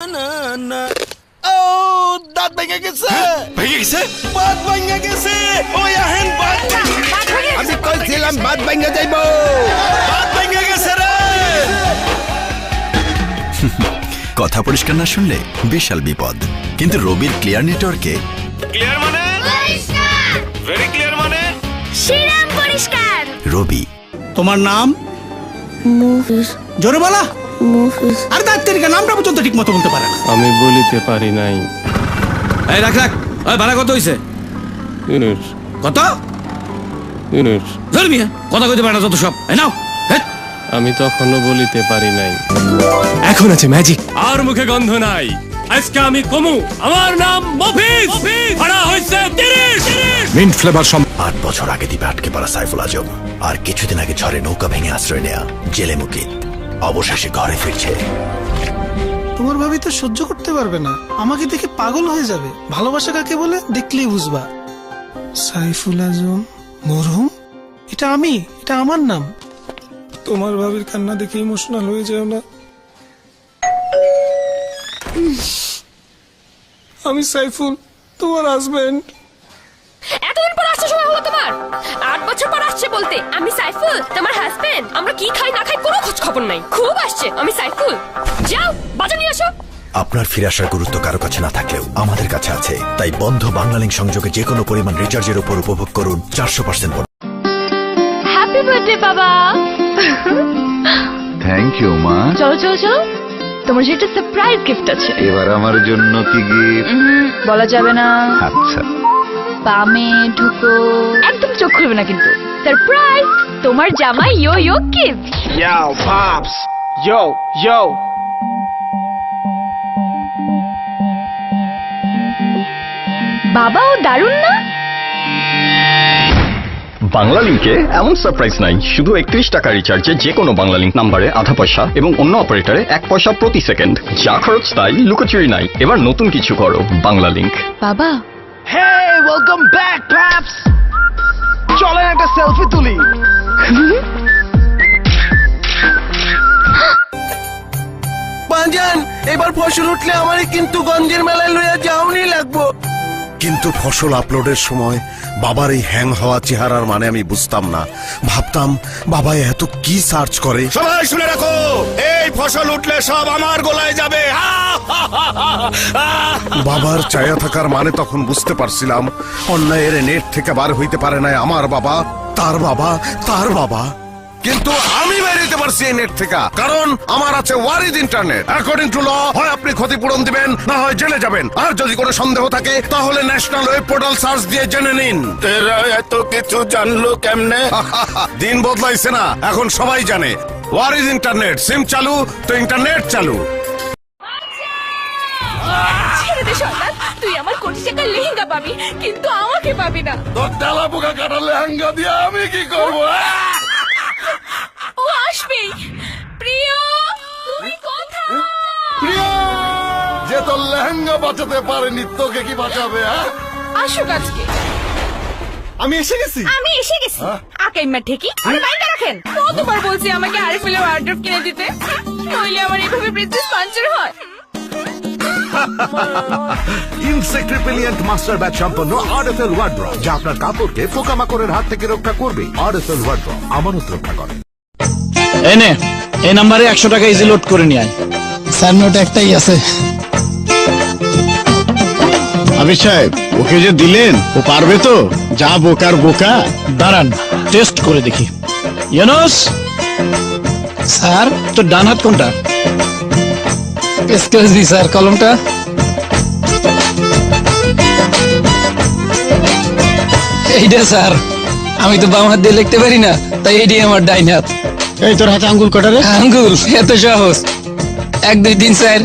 না না। ও দাঁত ভেঙে গেছে। ভেঙে গেছে? বাদ ভেঙে গেছে। ওই আহেন বাদ আমি কইছিলাম বাদ ভেঙে যাইব। বাদ ভেঙে গেছে রে। কথা পরিষ্কার না শুনলে বিশাল বিপদ। কিন্তু রবির ক্লিয়ার নেটওয়ার্কে ক্লিয়ার মানে? ভেরি ক্লিয়ার মানে? শ্রীরাম পরিষ্কার। রবি। তোমার নাম? জোরে বলা। আর দায়িত্বের নামটা পর্যন্ত ঠিক মতো বলতে পারে না। আমি বলিতে পারি নাই। এই রাখ রাখ। ওই ভাড়া কত হইছে? ইউনুস কত? ইউনুস ধর্মিয়া কথা কইতে পারে না যত সব। এই নাও হেট। আমি তখনও বলিতে পারি নাই। এখন আছে ম্যাজিক আর মুখে গন্ধ নাই। আজকে আমি কমু। আমার নাম মফিজ। ভাড়া হইছে তিরিশ। মিন্ট ফ্লেভার সম আট বছর আগে দ্বীপে আটকে পড়া সাইফুল আজম। আর কিছুদিন আগে ঝড়ে নৌকা ভেঙে আশ্রয় নেয়া জেলে মুকিত অবশেষে ঘরে ফিরছে। তোমার ভাবি তো সহ্য করতে পারবে না। আমাকে দেখে পাগল হয়ে যাবে। ভালোবাসা কাকে বলে? দেখলেই বুঝবা। সাইফুল আজম মরহুম? এটা আমি এটা আমার নাম। তোমার ভাবির কান্না দেখে ইমোশনাল হয়ে যাও না। আমি সাইফুল তোমার হাজবেন্ড এতদিন পর আসছে সময় হলো তোমার। বলতে আমি সাইফুল তোমার হাজবেন্ড আমরা কি খাই না খাই কোনো খোঁজ খবর নাই। খুব আসছে আমি সাইফুল। যাও বাজার নিয়ে আসো। আপনার ফিরে আসার গুরুত্ব কারও কাছে না থাকলেও আমাদের কাছে আছে। তাই বন্ধ বাংলালিংক সংযোগে যে কোনো পরিমাণ রিচার্জের উপর উপভোগ করুন চারশো পার্সেন্ট হ্যাপি বার্থডে বাবা। থ্যাংক ইউ মা। চলো চলো চলো। তোমার যে একটা সারপ্রাইজ গিফট আছে। এবার আমার জন্য কি গিফট বলা যাবে না। আচ্ছা। বামে ঢুকো। একদম চোখ খুলবে না কিন্তু। সারপ্রাইজ তোমার জামাই yo yo gift Yo, Pops. Yo, yo. বাবাও দারুণ না? বাংলা লিঙ্কে এমন সারপ্রাইজ নাই শুধু একত্রিশ টাকা রিচার্জে যে কোনো বাংলা লিঙ্ক নাম্বারে আধা পয়সা এবং অন্য অপারেটরে এক পয়সা প্রতি সেকেন্ড যা খরচ তাই লুকোচুরি নাই। এবার নতুন কিছু করো বাংলা লিঙ্ক বাবা Hey, welcome back, Pops. চলেন একটা সেলফি তুলি। বাজান এবার ফসল উঠলে আমারই কিন্তু গঞ্জের মেলায় লইয়া যাওনি লাগবো। কিন্তু ফসল আপলোডের সময় বাবার এই হ্যাং হওয়া চেহারার মানে আমি বুঝতাম না। ভাবতাম বাবা এত কি সার্চ করে? সবাই শুনে রাখো এই ফসল উঠলে সব আমার গোলায় যাবে। বাবার চায়া থাকার মানে তখন বুঝতে পারছিলাম অন্যায়ের নেট থেকে বার হইতে পারে না আমার বাবা তার বাবা তার বাবা। কিন্তু আমি বেরিয়ে পারছি এই নেট থেকে কারণ আমার আছে ওয়ারিজ ইন্টারনেট। অ্যাকর্ডিং টু ল হয় আপনি ক্ষতিপূরণ দিবেন না হয় জেলে যাবেন। আর যদি কোনো সন্দেহ থাকে তাহলে ন্যাশনাল ওয়েব পোর্টাল সার্চ দিয়ে জেনে নিন। তেরা এত কিছু জানলো কেমনে? দিন বদলাইছে না এখন সবাই জানে। ওয়ারিজ ইন্টারনেট সিম চালু তো ইন্টারনেট চালু। ছেড়ে দে সন্তান তুই আমার কোটি টাকার লেহেঙ্গা পাবি কিন্তু আমাকে পাবি না। তোর ডালা পোকা কাটালে হাঙ্গা দিয়ে আমি কি করব? ও আসবেই। প্রিয় তুমি কোথায়? যে তোর লেহেঙ্গা বাঁচাতে পারেনি তোকে কি বাঁচাবে হ্যাঁ? আসুক আজকে। আমি এসে গেছি। আমি এসে গেছি। আকাইমা ঠেকি আরে বাইরে রাখেন। কতবার বলছি আমাকে আরিফুলের ওয়ার্ড্রপ কিনে দিতে? নইলে আমার এভাবে প্রিন্সেস পাঞ্চার হয়। ইনসেক্ট রিপেলিয়েন্ট মাস্টার ব্যাট সম্পন্ন আরএফএল ওয়ার্ড্রপ যা আপনার কাপড়কে পোকামাকড়ের হাত থেকে রক্ষা করবে। আরএফএল ওয়ার্ড্রপ আমানত রক্ষা করে। এনে এই নাম্বারে একশো টাকা ইজি লোড করে নিয়ে আয়। স্যার নোট একটাই আছে। আবির সাহেব ওকে যে দিলেন ও পারবে তো? যা বোকার বোকা। দাঁড়ান টেস্ট করে দেখি। ইউনুস স্যার? তোর ডান হাত কোনটা? এক্সকিউজ মি স্যার কলমটা এইটা স্যার আমি তো বাম হাত দিয়ে লিখতে পারি না তাই এইটাই আমার ডাইন হাত। এই তোর হাতে আঙ্গুল কটারে আঙ্গুল এত সহজ। এক দুই তিন চার।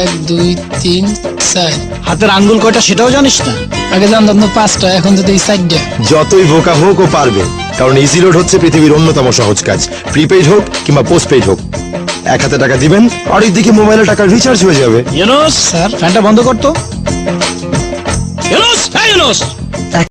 এক দুই তিন চার। হাতের আঙ্গুল কয়টা সেটাও জানিস না? আগে জানতাম তো পাঁচটা এখন যদি এই চারটা। যতই বোকা হোক ও পারবে কারণ ইজি লোড হচ্ছে পৃথিবীর অন্যতম সহজ কাজ। প্রিপেইড হোক কিংবা পোস্টপেইড হোক। এক হাতে টাকা দিবেন আর দিকে মোবাইলে টাকা রিচার্জ হয়ে যাবে। ইউনুস স্যার। ফ্যানটা বন্ধ করতো ইউনুস হ্যাঁ ইউনুস।